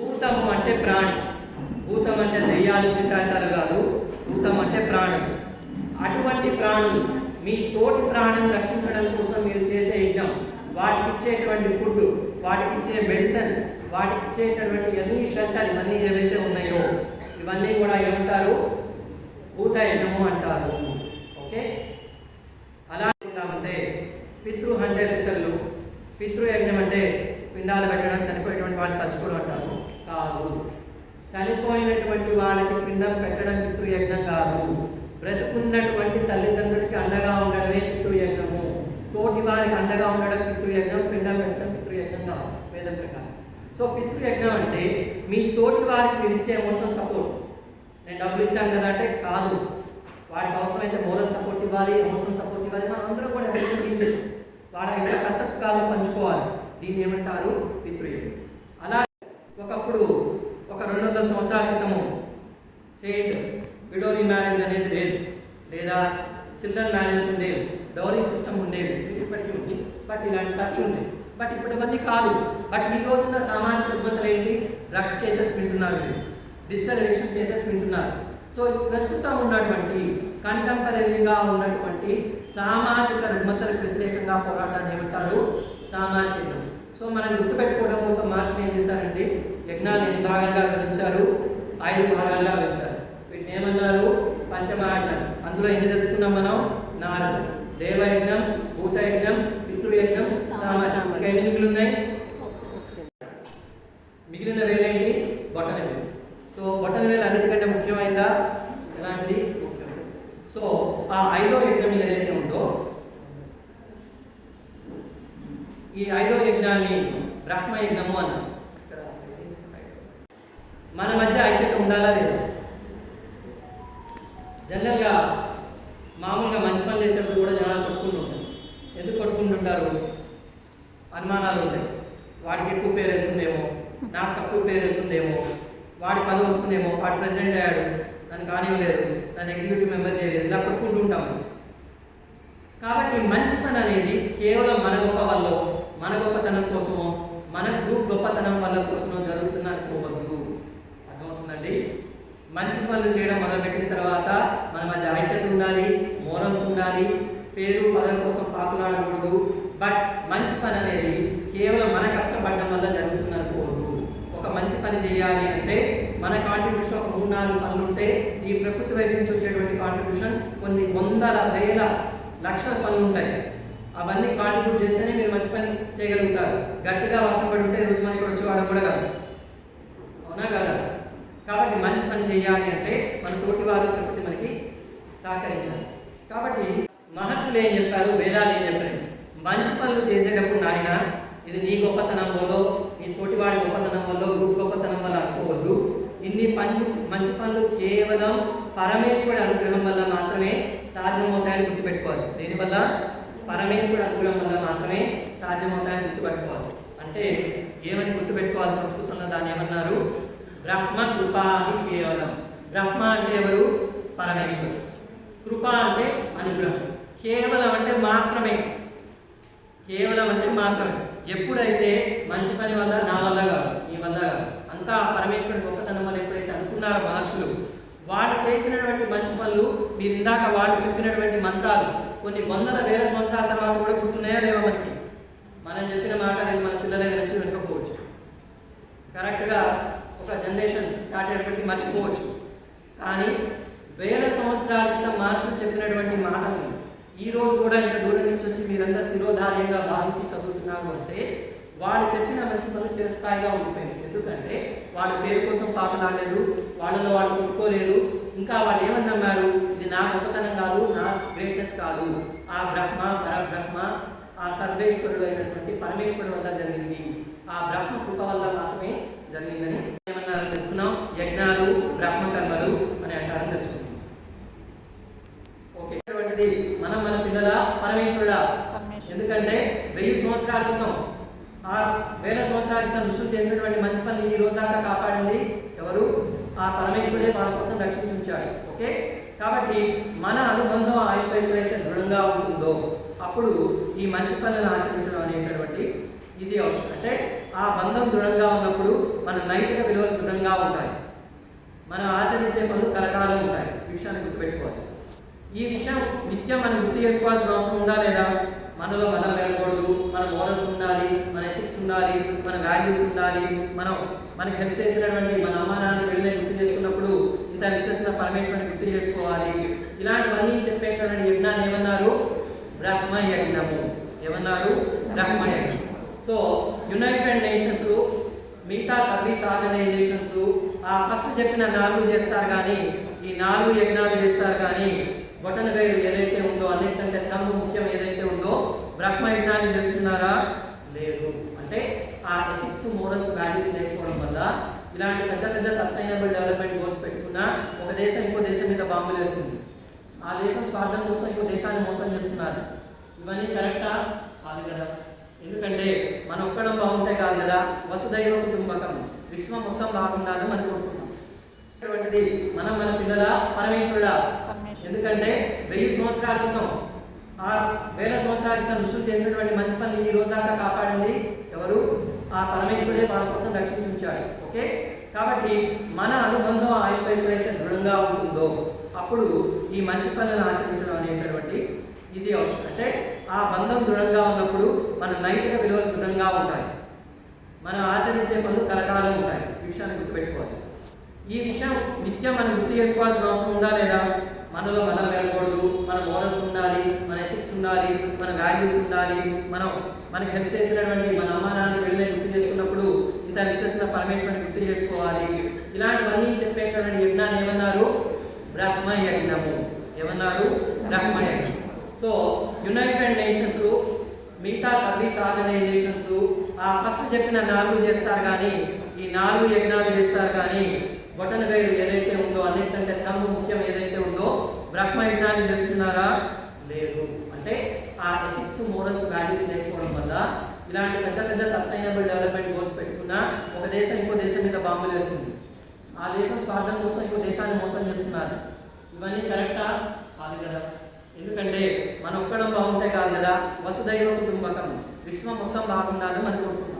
భూతము అంటే ప్రాణి. భూతం అంటే దెయ్యాలు పిశాచాలు కాదు. భూతం అంటే ప్రాణులు అటువంటి ప్రాణులు మీ తోటి ప్రాణం రక్షించడం కోసం మీరు చేసే యజ్ఞం. వాటికి ఇచ్చేటువంటి ఫుడ్ వాటికి ఇచ్చే మెడిసిన్ వాటికి ఇచ్చేటటువంటి అన్ని షెల్టర్ ఇవన్నీ ఏవైతే ఉన్నాయో ఇవన్నీ కూడా ఏమంటారు? భూత యజ్ఞము అంటారు. ఓకే? అలా అంటే పితృ అంటే పితరులు పితృయజ్ఞం అంటే పిండాలు పెట్టడం చనిపోయినటువంటి వాటిని తచ్చుకోవడం అంటారు కాదు. చనిపోయినటువంటి వాళ్ళకి పిండం పెట్టడం పితృయజ్ఞం కాదు. బ్రతుకున్నటువంటి తల్లిదండ్రులకి అండగా ఉండడమే పితృయజ్ఞము తోటి వారికి అండగా ఉండడం పితృయజ్ఞం పిండం పెట్టడం పితృయజ్ఞం కాదు వేదం ప్రకారం. సో పితృయజ్ఞం అంటే మీ తోటి వారికి మీరు ఇచ్చే ఎమోషనల్ సపోర్ట్ నేను డబ్బులు ఇచ్చాను కదా అంటే కాదు. వాడికి అవసరమైతే మోరల్ సపోర్ట్ ఇవ్వాలి ఎమోషనల్ సపోర్ట్ ఇవ్వాలి. మనం అందరం కూడా ఎవరికీ టీమ్స్ వాడి కష్ట సుఖాలను పంచుకోవాలి. దీన్ని ఏమంటారు? పితృయజ్ఞం అలా ఒకప్పుడు ఒక ప్రోత్సాహితము చైల్డ్ విడోరీ మ్యారేజ్ అనేది లేదు. లేదా చిల్డ్రన్ మ్యారేజ్ ఉండేవి డౌరీ సిస్టమ్ ఉండేవి ఇప్పటికీ ఉంది. బట్ ఇలాంటి సతి ఉంది. బట్ ఇప్పుడు మంది కాదు. బట్ ఈ రోజున్న సామాజిక రుగ్మతలు ఏంటి? డ్రగ్స్ కేసెస్ వింటున్నారు డిజిటల్ ఎడిక్షన్ కేసెస్ వింటున్నారు. సో ప్రస్తుతం ఉన్నటువంటి కంటెంపరీగా ఉన్నటువంటి సామాజిక రుగ్మతలకు వ్యతిరేకంగా పోరాటాన్ని ఏమంటారు? సామాజిక సో మనం గుర్తుపెట్టుకోవడం కోసం మహర్షులు ఏం చేశారండి యజ్ఞాలు ఎన్ని భాగాలుగా వివరించారు ఐదు భాగాలుగా వివరించారు వీటిని ఏమన్నారు? పంచమహాయజ్ఞాలు అందులో ఎన్ని తెచ్చుకున్నాం మనం? నాలుగు. దేవయజ్ఞం భూతయజ్ఞం పితృయజ్ఞం సామాజిక ఇంకా ఎన్ని మిగిలి ఉన్నాయి మిగిలిన వేలేంటి బొట్టన వేలు. సో బొట్టన వేలు అన్నిటికంటే ముఖ్యమైందా? ఎలాంటిది? ముఖ్యమైనది సో ఆ ఐదో యజ్ఞం ఏదైతే ఉందో ఈ ఐదో యజ్ఞాన్ని బ్రహ్మయజ్ఞము అన్నారు. మన మధ్య ఐక్యత ఉండాలా లేదా? జనరల్గా మామూలుగా మంచి పనులు చేసేటప్పుడు కూడా జనాలు కొట్టుకుంటూ ఉంటారు. ఎందుకు కొట్టుకుంటుంటారు? అనుమానాలు ఉంటాయి. వాడికి ఎక్కువ పేరు వెళ్తుందేమో నాకు తక్కువ పేరు వెళ్తుందేమో వాడి పదవి వస్తుందేమో? వాడు ప్రెసిడెంట్ అయ్యాడు. నన్ను కానివ్వలేదు. నన్ను ఎగ్జిక్యూటివ్ మెంబర్ చేయలేదు. ఇలా కొట్టుకుంటూ ఉంటాము. కాబట్టి మంచి పని అనేది కేవలం మన గొప్ప వల్ల మన గొప్పతనం కోసమో మన గ్రూప్ గొప్పతనం వల్ల కోసమో జరుగుతున్న అనుకోవద్దు. మంచి పనులు చేయడం మొదలుపెట్టిన తర్వాత మన మధ్య ఐక్యత ఉండాలి మోరల్స్ ఉండాలి పేరు పదవి కోసం పాకులాడకూడదు. బట్ మంచి పని అనేది కేవలం మన కష్టపడడం వల్ల జరుగుతుంది అనుకోవద్దు ఒక మంచి పని చేయాలి అంటే మన కాంట్రిబ్యూషన్ ఒక మూడు నాలుగు పనులు ఉంటే ఈ ప్రకృతి వైపు నుంచి వచ్చేటువంటి కాంట్రిబ్యూషన్ కొన్ని వందల వేల లక్షల పనులు ఉంటాయి. అవన్నీ కాంట్రిబ్యూట్ చేస్తేనే మీరు మంచి పని చేయగలుగుతారు. గట్టిగా వర్షం పడి ఉంటే రోజు మనకి వచ్చేవాడు కూడా కాదు. అవునా కదా? కాబట్టి మంచి పని చేయాలి అంటే మన తోటి వారు ప్రకృతి మనకి సహకరించాలి. కాబట్టి మహర్షులు ఏం చెప్పారు? వేదాలు ఏం చెప్పారు మంచి పనులు చేసేటప్పుడు నాయన ఇది నీ గొప్పతనం వల్ల నీ తోటివాడి గొప్పతనం వల్ల గ్రూప్ గొప్పతనం వల్ల అనుకోవద్దు. ఇన్ని పనులు మంచి పనులు కేవలం పరమేశ్వరుడి అనుగ్రహం వల్ల మాత్రమే సాధ్యమవుతాయని గుర్తుపెట్టుకోవాలి. దీనివల్ల పరమేశ్వరుడి అనుగ్రహం వల్ల మాత్రమే సాధ్యమవుతాయని గుర్తుపెట్టుకోవాలి. అంటే ఏమని గుర్తుపెట్టుకోవాలి? సంస్కృతంలో దాన్ని ఏమన్నారు? బ్రహ్మ కృపాది అని కేవలం బ్రహ్మ అంటే ఎవరు? పరమేశ్వరుడు. కృప అంటే అనుగ్రహం. కేవలం అంటే మాత్రమే. కేవలం అంటే మాత్రమే. ఎప్పుడైతే మంచి పని వల్ల నా వల్ల కాదు నీ వల్ల కాదు అంతా పరమేశ్వరుడు గొప్పతనం వల్ల ఎప్పుడైతే అనుకున్నారో మహర్షులు వాడు చేసినటువంటి మంచి పనులు మీరు ఇందాక వాడు చెప్పినటువంటి మంత్రాలు కొన్ని వందల వేల సంవత్సరాల తర్వాత కూడా గుర్తున్నాయా లేవో మనకి? మనం చెప్పిన మాట నేను మన పిల్లలే వినొచ్చు వినకపోవచ్చు. కరెక్ట్గా ఒక జనరేషన్ దాటేటప్పటికి మర్చిపోవచ్చు. కానీ వేల సంవత్సరాల క్రితం మహర్షులు చెప్పినటువంటి మాటలు ఈ రోజు కూడా ఇంత దూరం నుంచి వచ్చి మీరంతా శిరోధార్యంగా భావించి చదువుతున్నారు అంటే వాడు చెప్పిన మంచి పనులు చిరస్థాయిగా ఉండిపోయింది ఎందుకంటే వాళ్ళ పేరు కోసం పాపలాడలేదు వాళ్ళలో వాళ్ళు కొట్టుకోలేదు. ఇంకా వాళ్ళు ఏమని నమ్మారు ఇది నా గొప్పతనం కాదు నా గ్రేట్నెస్ కాదు. ఆ బ్రహ్మ పరబ్రహ్మ ఆ సర్వేశ్వరుడు అయినటువంటి పరమేశ్వరుడు వల్ల జరిగింది. ఆ బ్రహ్మ కృప వల్ల మాత్రమే జరిగిందని ఏమన్నారు తెలుసుకున్నాం యజ్ఞాలు బ్రహ్మ కర్మలు అని అంటారని తెలుసుకున్నాం ఓకే అటువంటిది మనం మన పిల్లల పరమేశ్వరుడా పరమేశ్వరుడు. ఎందుకంటే వెయ్యి సంవత్సరాల క్రితం ఆ వేల సంవత్సరాల క్రితం ఋషులు చేసినటువంటి మంచి పనులు ఈ రోజు దాకా కాపాడింది ఎవరు? ఆ పరమేశ్వరుడే వాళ్ళ కోసం రక్షించి ఓకే? కాబట్టి మన అనుబంధం ఆయనతో ఎప్పుడైతే దృఢంగా ఉంటుందో అప్పుడు ఈ మంచి పనులను ఆచరించడం అనేటటువంటి ఈజీ అవుతుంది. అంటే ఆ బంధం దృఢంగా ఉన్నప్పుడు మన నైతిక విలువలు దృఢంగా ఉంటాయి. మనం ఆచరించే పనులు కలకాలం ఉంటాయి. విషయాన్ని గుర్తుపెట్టుకోవాలి. ఈ విషయం నిత్యం మనం గుర్తు చేసుకోవాల్సిన అవసరం ఉందా లేదా? మనలో మన పెరగకూడదు మన మోరల్స్ ఉండాలి మన ఎథిక్స్ ఉండాలి మన వాల్యూస్ ఉండాలి మనం మనకి హెల్ప్ చేసినటువంటి మన అమ్మ నాన్న వెళ్ళి గుర్తు చేసుకున్నప్పుడు ఇంత హెల్ప్ చేసిన పరమేశ్వరుని గుర్తు చేసుకోవాలి. ఇలాంటివన్నీ చెప్పేటువంటి యజ్ఞాన్ని ఏమన్నారు? బ్రహ్మ యజ్ఞము ఏమన్నారు? బ్రహ్మ యజ్ఞం సో యునైటెడ్ నేషన్స్ మిగతా సర్వీస్ ఆర్గనైజేషన్స్ ఆ ఫస్ట్ చెప్పిన నాలుగు చేస్తారు కానీ ఈ నాలుగు యజ్ఞాలు చేస్తారు కానీ బొటన వేలు ఏదైతే ఉందో అన్నిటికంటే తమ్ము ముఖ్యం ఏదైతే ఉందో బ్రహ్మ యజ్ఞాన్ని చేస్తున్నారా? ఆ ఎథిక్స్ మోరల్స్ వాల్యూస్ నేర్చుకోవడం వల్ల ఇలాంటి పెద్ద పెద్ద సస్టైనబుల్ డెవలప్మెంట్ గోల్స్ పెట్టుకున్న ఒక దేశం ఇంకో దేశం మీద బాంబులు వేస్తుంది. ఆ దేశం స్వార్థం కోసం ఇంకో దేశాన్ని మోసం చేస్తున్నారు. ఇవన్నీ కరెక్టా కాదు కదా. ఎందుకంటే మన ఒక్కడం బాగుంటే కాదు కదా. వసుదైవ కుటుంబకం. విశ్వం మొత్తం బాగుండాలని మనం కోరుకుంటాం అటువంటిది మనం మన పిల్లల పరమేశ్వరుడా. ఎందుకంటే వెయ్యి సంవత్సరాల క్రితం ఆ వేల సంవత్సరాల క్రితం ఋషులు చేసినటువంటి మంచి పని ఈ రోజు దాకా కాపాడింది ఎవరు? ఆ పరమేశ్వరుడే వాళ్ళ కోసం రక్షించి ఉంచాడు ఓకే? కాబట్టి మన అనుబంధం ఆయనతో ఎప్పుడైతే దృఢంగా ఉంటుందో అప్పుడు ఈ మంచి పనులను ఆచరించడం అనేటటువంటి ఈజీ అవుతుంది. అంటే ఆ బంధం దృఢంగా ఉన్నప్పుడు మన నైతిక విలువలు దృఢంగా ఉంటాయి. మనం ఆచరించే పనులు కలకాలం ఉంటాయి. ఈ విషయాన్ని గుర్తుపెట్టుకోవాలి. ఈ విషయం నిత్యం మనం గుర్తు చేసుకోవాల్సిన అవసరం ఉందా లేదా? మనలో మనం పెరగకూడదు మన మోరల్స్ ఉండాలి మన ఎథిక్స్ ఉండాలి మన వాల్యూస్ ఉండాలి మనం మనకి హెల్ప్ చేసినటువంటి మన అమ్మ నాన్న వెళ్ళి గుర్తు చేసుకున్నప్పుడు ఇంత ఇచ్చేసిన పరమేశ్వరుని గుర్తు చేసుకోవాలి. ఇలాంటివన్నీ చెప్పేటటువంటి యజ్ఞాన్ని ఏమన్నారు? బ్రహ్మ యజ్ఞము ఏమన్నారు? బ్రహ్మ యజ్ఞం సో యునైటెడ్ నేషన్స్ మిగతా సర్వీస్ ఆర్గనైజేషన్స్ ఆ ఫస్ట్ చెప్పిన నాలుగు చేస్తారు కానీ ఈ నాలుగు యజ్ఞాలు చేస్తారు కానీ బొటన వేలు ఏదైతే ఉందో అన్నిటికంటే తమ్ము ముఖ్యం ఏదైతే ఉందో బ్రహ్మ యజ్ఞాన్ని చేస్తున్నారా? లేదు. అంటే ఆ ఎథిక్స్ మోరల్స్ వాల్యూస్ నేర్చుకోవడం వల్ల ఇలాంటి పెద్ద పెద్ద సస్టైనబుల్ డెవలప్మెంట్ గోల్స్ పెట్టుకున్న ఒక దేశం ఇంకో దేశం మీద బాంబులు వేస్తుంది. ఆ దేశం స్వార్థం కోసం ఇంకో దేశాన్ని మోసం చేస్తున్నారు. ఇవన్నీ కరెక్టా కాదు కదా. ఎందుకంటే మన ఒక్కడం బాగుంటే కాదు కదా. వసుదైవ కుటుంబకం. విశ్వం మొత్తం బాగుండాలని మనం